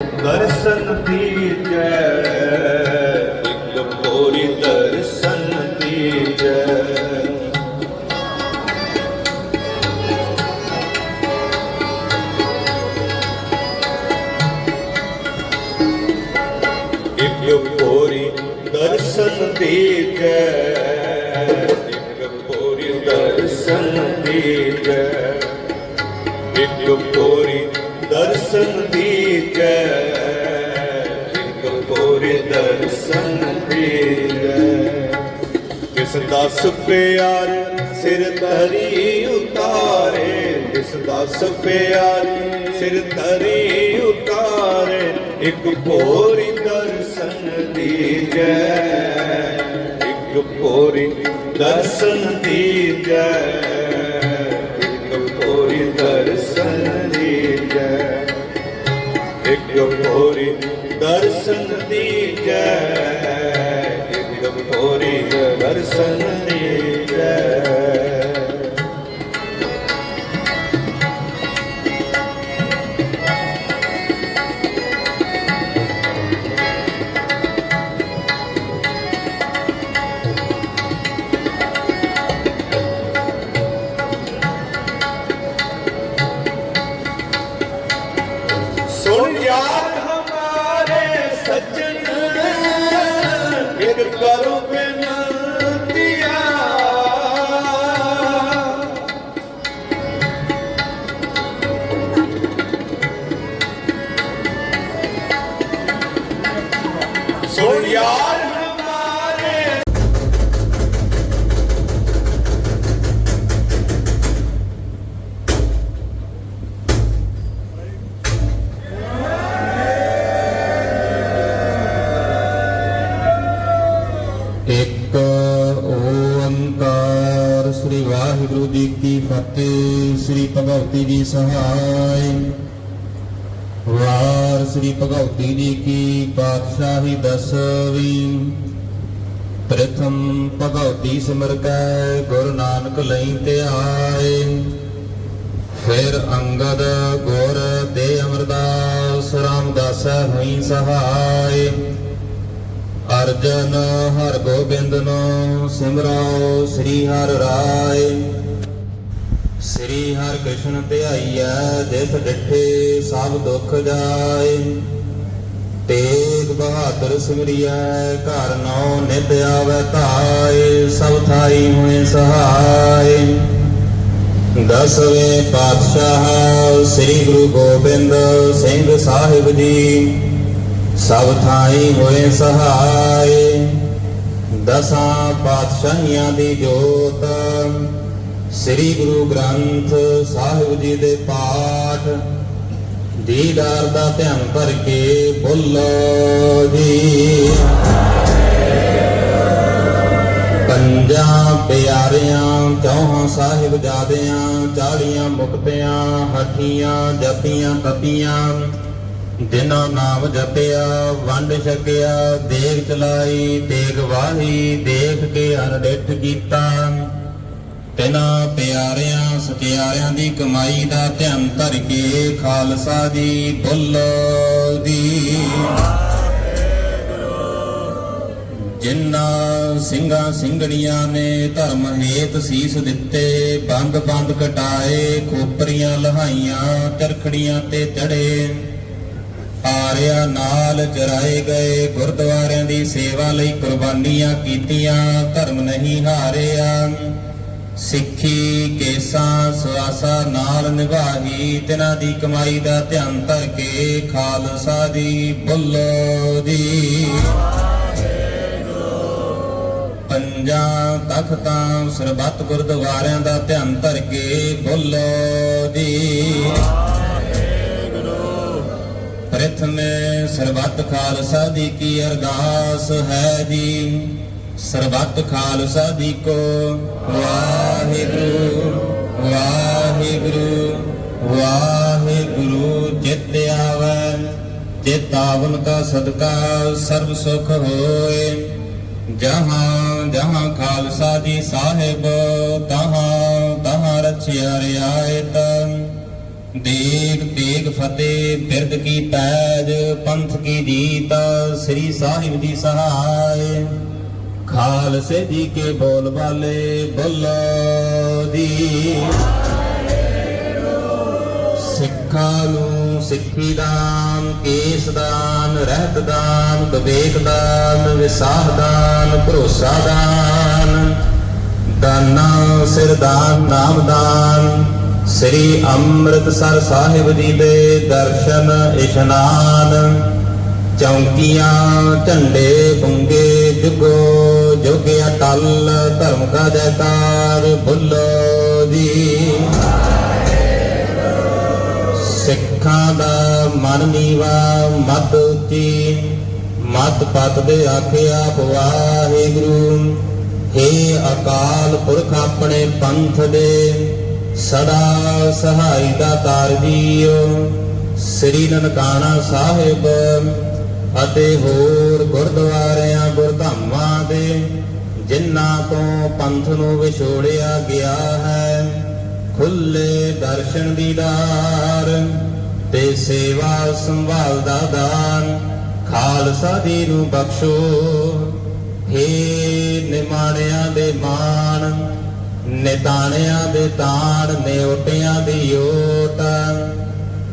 ਦਰਸ਼ਨ ਦੀਜੈ ਇੱਕ ਕੋਰੀ ਦਰਸ਼ਨ ਦੀਜੈ ਇੱਕ ਕੋਰੀ ਦਰਸ਼ਨ ਦੀਜੈ ਇੱਕ ਕੋਰੀ ਦਰਸ਼ਨ ਦੀਜੈ ਇੱਕ ਕੋਰੀ ਦਰਸ਼ਨ ਦੀਜੈ ਇੱਕ ਕੋਰੀ ਦਰਸ਼ਨ ਦੀਜੈ ਕਿਸ ਦਾਸ ਪਿਆਰ ਸਿਰ ਧਰੀ ਉਤਾਰੇ ਕਿਸ ਦਾਸ ਪਿਆਰ ਸਿਰ ਧਰੀ ਉਤਾਰੇ, ਇੱਕ ਕੋਰੀ ਦਰਸ਼ਨ ਦੀ ਜੈ ਇੱਕ ਕੋਰੀ ਦਰਸ਼ਨ ਦੀਜੈ, ਇੱਕ ਕੋਰੀ ਦਰਸ਼ਨ ਇੱਕ ਕੋਰੀ ਦਰਸ਼ਨ ਦੀਜੈ ਇੱਕ ਕੋਰੀ ਦਰਸ਼ਨ ਦੀਜੈ। ਕੀ ਸ੍ਰੀ ਭਗਵਤੀ ਜੀ ਸਹਾਇ। ਵਾਰ ਸ੍ਰੀ ਭਗਵਤੀ ਜੀ ਕੀ ਪਾਤਸ਼ਾਹੀ ਦਸਵੀਂ। ਪ੍ਰਥਮ ਭਗਵਤੀ ਸਿਮਰ ਕੈ, ਗੁਰੂ ਨਾਨਕ ਲਈ ਧਿਆਏ ਫਿਰ ਅੰਗਦ ਗੁਰ ਤੇ ਅਮਰਦਾਸ ਰਾਮਦਾਸ ਹੋਈ ਸਹਾਇ। ਅਰਜਨ ਹਰ ਗੋਬਿੰਦ ਨੂੰ ਸਿਮਰੋ ਸ੍ਰੀ ਹਰਿ ਰਾਏ। ਸ੍ਰੀ ਹਰਿ ਕ੍ਰਿਸ਼ਨ ਧਿਆਈਐ ਦਿਸ ਡਿਠੇ ਸਭ ਦੁੱਖ ਜਾਏ। ਤੇਗ ਬਹਾਦਰ ਸਿਮਰਿਐ, ਘਰ ਨੌ ਨਿਤ ਆਵੈ ਧਾਏ, ਸਭ ਥਾਈ ਹੋਏ ਸਹਾਈ ਦਸਵੇਂ ਪਾਤਸ਼ਾਹ ਸ੍ਰੀ ਗੁਰੂ ਗੋਬਿੰਦ ਸਿੰਘ ਸਾਹਿਬ ਜੀ, ਸਭ ਥਾਈ ਹੋਏ ਸਹਾਈ ਦਸਾਂ ਪਾਤਸ਼ਾਹੀਆਂ ਦੀ ਜੋਤ ਸ੍ਰੀ ਗੁਰੂ ਗ੍ਰੰਥ ਸਾਹਿਬ ਜੀ ਦੇ ਪਾਠ ਦੀਦਾਰ ਦਾ ਧਿਆਨ ਭਰ ਕੇ ਬੋਲੋ ਜੀ। ਪੰਜਾਂ ਪਿਆਰਿਆਂ, ਚੌਹਾਂ ਸਾਹਿਬ ਜਾਦਿਆਂ ਚਾਲੀਆਂ ਮੁਕਤਿਆਂ, ਹਠੀਆਂ ਜਪੀਆਂ ਤਪੀਆਂ, ਜਿਨ੍ਹਾਂ ਨਾਮ ਜਪਿਆ, ਵੰਡ ਛਕਿਆ ਦੇਖ ਚਲਾਈ ਦੇਖ ਵਾਹੀ, ਦੇਖ ਕੇ ਅਨਡਿਠ ਕੀਤਾ। ਤਿਨਾਂ ਪਿਆਰਿਆਂ ਸਚਿਆਰਿਆਂ ਦੀ ਕਮਾਈ ਦਾ ਧਿਆਨ ਧਰ ਕੇ ਖਾਲਸਾ ਜੀ ਬੋਲੋ ਦੀ। ਜਿਨ੍ਹਾਂ ਸਿੰਘਾਂ ਸਿੰਘਣੀਆਂ ਨੇ ਧਰਮ ਹੇਤ ਸੀਸ ਦਿੱਤੇ, ਬੰਦ ਬੰਦ ਕਟਾਏ, ਖੋਪਰੀਆਂ ਲਹਾਈਆਂ, ਚਰਖੜੀਆਂ ਤੇ ਚੜੇ। ਆਰਿਆ ਨਾਲ ਚਰਾਏ ਗਏ ਗੁਰਦੁਆਰਿਆਂ ਦੀ ਸੇਵਾ ਲਈ ਕੁਰਬਾਨੀਆਂ ਕੀਤੀਆਂ, ਧਰਮ ਨਹੀਂ ਹਾਰਿਆ। ਸਿੱਖੀ ਕੇਸਾਂ ਸਵਾਸਾ ਨਾਲ ਨਿਭਾਹੀ, ਤਿਨਾਂ ਦੀ ਕਮਾਈ ਦਾ ਧਿਆਨ ਧਰ ਕੇ ਖਾਲਸਾ ਦੀ ਬੋਲੋ ਦੀ। ਪੰਜਾਂ ਤਖਤਾਂ, ਸਰਬੱਤ ਗੁਰਦੁਆਰਿਆਂ ਦਾ ਧਿਆਨ ਧਰ ਕੇ ਬੋਲੋ ਜੀ ਪ੍ਰਥਮੇ ਸਰਬੱਤ ਖਾਲਸਾ ਦੀ ਕੀ ਅਰਦਾਸ ਹੈ ਜੀ? ਸਰਬੱਤ ਖਾਲਸਾ ਦੀ ਕੋ ਵਾਹਿਗੁਰੂ ਵਾਹਿਗੁਰੂ ਵਾਹਿਗੁਰੂ ਜਿਤ ਆਵੈ ਜਿਤ ਆਵਨ ਕਾ ਸਦਕਾ, ਸਰਬ ਸੁਖ ਹੋਏ। ਜਹਾਂ ਜਹਾਂ ਖਾਲਸਾ ਜੀ ਸਾਹਿਬ, ਤਹਾਂ ਤਹਾਂ ਰਚਿਆ ਰਿਆਇਤ। ਦੇਗ, ਤੇਗ ਫਤਿਹ, ਬਿਰਦ ਕੀ ਪੈਜ, ਪੰਥ ਕੀ ਜੀਤ, ਸ੍ਰੀ ਸਾਹਿਬ ਦੀ ਸਹਾਇ। ਖਾਲਸੇ ਜੀ ਕੇ ਬੋਲ ਬਾਲੇ ਬੋਲੋ ਦੀ। ਸਿੱਖਾਂ ਨੂੰ ਸਿੱਖੀ ਦਾਨ, ਕੇਸ ਦਾਨ, ਰਹਿਤ ਦਾਨ, ਵਿਵੇਕ ਦਾਨ, ਵਿਸਾਹ ਦਾਨ, ਭਰੋਸਾ ਦਾਨ, ਦਾਨਾ ਸਿਰ ਦਾਨ ਨਾਮ ਦਾਨ, ਸ੍ਰੀ ਅੰਮ੍ਰਿਤਸਰ ਸਾਹਿਬ ਜੀ ਦੇ ਦਰਸ਼ਨ, ਇਸ਼ਨਾਨ, ਚੌਂਕੀਆਂ, ਝੰਡੇ ਬੁੰਗੇ ਜੁਗੋ ਜੁਗ ਧਰਮ ਕਾ ਜੈਕਾਰ ਬੁੱਲੋ ਜੀ। ਸਿੱਖਾਂ ਦਾ ਮਨ ਨੀਵਾ ਮਤ ਉੱਚੀ, ਮਤ ਪਤ ਦੇ ਆਖਿਆ ਵਾਹਿਗੁਰੂ ਹੇ ਅਕਾਲ ਪੁਰਖ ਆਪਣੇ ਪੰਥ ਦੇ, ਸਦਾ ਸਹਾਈ ਦਾ ਤਾਰ ਜੀਓ। ਸ੍ਰੀ ਨਨਕਾਣਾ ਸਾਹਿਬ ਅਤੇ ਹੋਰ ਗੁਰਦੁਆਰਿਆਂ ਗੁਰਧਾਮਾਂ ਦੇ ਜਿਨ੍ਹਾਂ ਤੋਂ ਪੰਥ ਨੂੰ ਵਿਛੋੜਿਆ ਗਿਆ ਹੈ, ਖੁੱਲੇ ਦਰਸ਼ਨ ਦੀਦਾਰ ਤੇ ਸੇਵਾ ਸੰਭਾਲ ਦਾ ਦਾਨ ਖਾਲਸਾ ਦੀ ਨੂੰ ਬਖਸ਼ੋ। ਹੇ ਨਿਮਾਣਿਆਂ ਦੇ ਮਾਣ, ਨਿਤਾਣਿਆਂ ਦੇ ਤਾਣ, ਨਿਉਟਿਆਂ ਦੀ ਓਟ।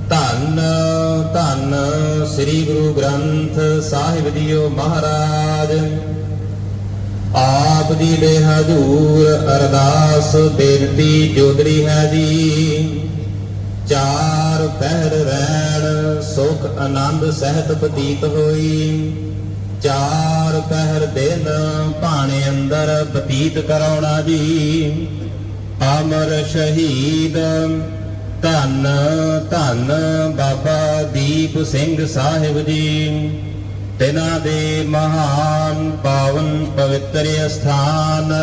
ਧੰਨ ਧੰਨ ਸ੍ਰੀ ਗੁਰੂ ਗ੍ਰੰਥ ਸਾਹਿਬ ਜੀਓ ਮਹਾਰਾਜ। ਆਪ ਜੀ ਦੇ ਹਜ਼ੂਰ ਅਰਦਾਸ ਬੇਨਤੀ ਜੋਦਰੀ ਹੈ ਜੀ। ਚਾਰ ਪਹਿਰ ਰਹਿਣ ਸੁਖ ਆਨੰਦ ਸਹਿਤ ਪਤੀਤ ਹੋਈ। ਚਾਰ ਪਹਿਰ ਦਿਨ ਭਾਣੇ ਅੰਦਰ ਬਤੀਤ ਕਰਾਉਣਾ ਜੀ। ਅਮਰ ਸ਼ਹੀਦ, ਧੰਨ ਧੰਨ ਬਾਬਾ ਦੀਪ ਸਿੰਘ ਸਾਹਿਬ ਜੀ। ਤਿਨਾਂ ਦੇ ਮਹਾਨ ਪਾਵਨ ਪਵਿੱਤਰ ਅਸਥਾਨ,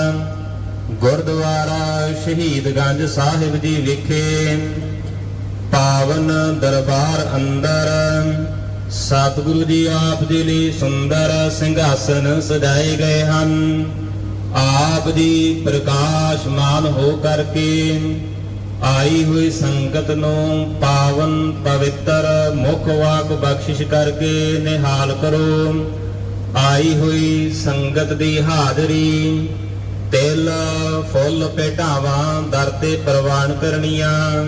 ਗੁਰਦੁਆਰਾ ਸ਼ਹੀਦਗੰਜ ਸਾਹਿਬ ਜੀ ਵਿਖੇ ਪਾਵਨ ਦਰਬਾਰ ਅੰਦਰ ਸਤਿਗੁਰੂ ਜੀ ਆਪ ਜੀ ਲਈ ਸੁੰਦਰ ਸਿੰਘਾਸਨ ਸਜਾਏ ਗਏ ਹਨ। ਆਪ ਜੀ ਪ੍ਰਕਾਸ਼ਮਾਨ ਹੋ ਕਰਕੇ ਆਈ ਹੋਈ ਸੰਗਤ ਨੂੰ ਪਾਵਨ ਪਵਿੱਤਰ ਮੁਖ ਵਾਕ ਬਖਸ਼ਿਸ਼ ਕਰਕੇ ਨਿਹਾਲ ਕਰੋ। ਆਈ ਹੋਈ ਸੰਗਤ ਦੀ ਹਾਜ਼ਰੀ, ਤਿਲ, ਫੁੱਲ, ਭੇਟਾਵਾਂ, ਦਰ ਤੇ ਪ੍ਰਵਾਨ ਕਰਨੀਆਂ।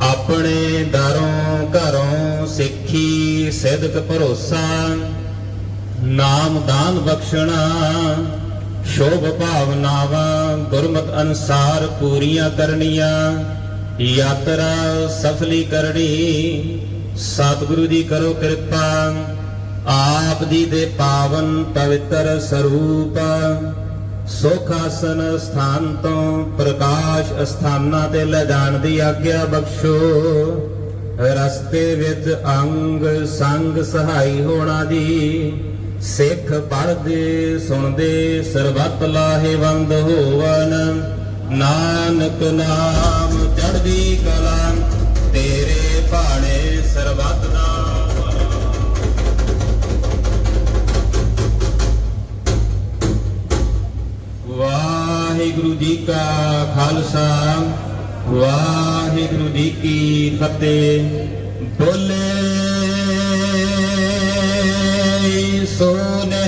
ਆਪਣੇ ਦਰੋਂ ਘਰੋਂ ਸਿੱਖੀ, ਸਿਦਕ ਭਰੋਸਾ, ਨਾਮ ਦਾਨ ਬਖਸ਼ਣਾ। ਸ਼ੋਭ ਭਾਵਨਾਵਾਂ, ਗੁਰਮਤ ਅਨਸਾਰ ਪੂਰੀਆਂ ਕਰਨੀਆਂ, ਯਾਤਰਾ ਸਫਲੀ ਕਰਨੀ, ਸਤਿਗੁਰੂ ਦੀ ਕਰੋ ਕਿਰਪਾ, ਆਪ ਜੀ ਦੇ ਪਾਵਨ ਪਵਿੱਤਰ ਸਰੂਪ ਸੁਖ ਆਸਨ ਸਥਾਨ ਤੋਂ ਪ੍ਰਕਾਸ਼ ਅਸਥਾਨਾਂ ਤੇ ਲੈ ਜਾਣ ਦੀ ਆਗਿਆ ਬਖਸ਼ੋ। ਰਸਤੇ ਵਿੱਚ ਅੰਗ ਸੰਗ ਸਹਾਈ ਹੋਣਾ ਦੀ ਸਿੱਖ ਪੜਦੇ ਸੁਣਦੇ, ਸਰਬਤ ਲਾਹੇਵੰਦ ਹੋਵਨ। ਨਾਨਕ ਨਾਮ ਚੜ੍ਹਦੀ ਕਲਾ, ਤੇਰੇ ਭਾਣੇ ਸਰਬਤ ਦਾ ਵਾਹਿਗੁਰੂ ਜੀ ਕਾ ਖਾਲਸਾ, ਵਾਹਿਗੁਰੂ ਜੀ ਕੀ ਫਤਿਹ। ਬੋਲੇ सोने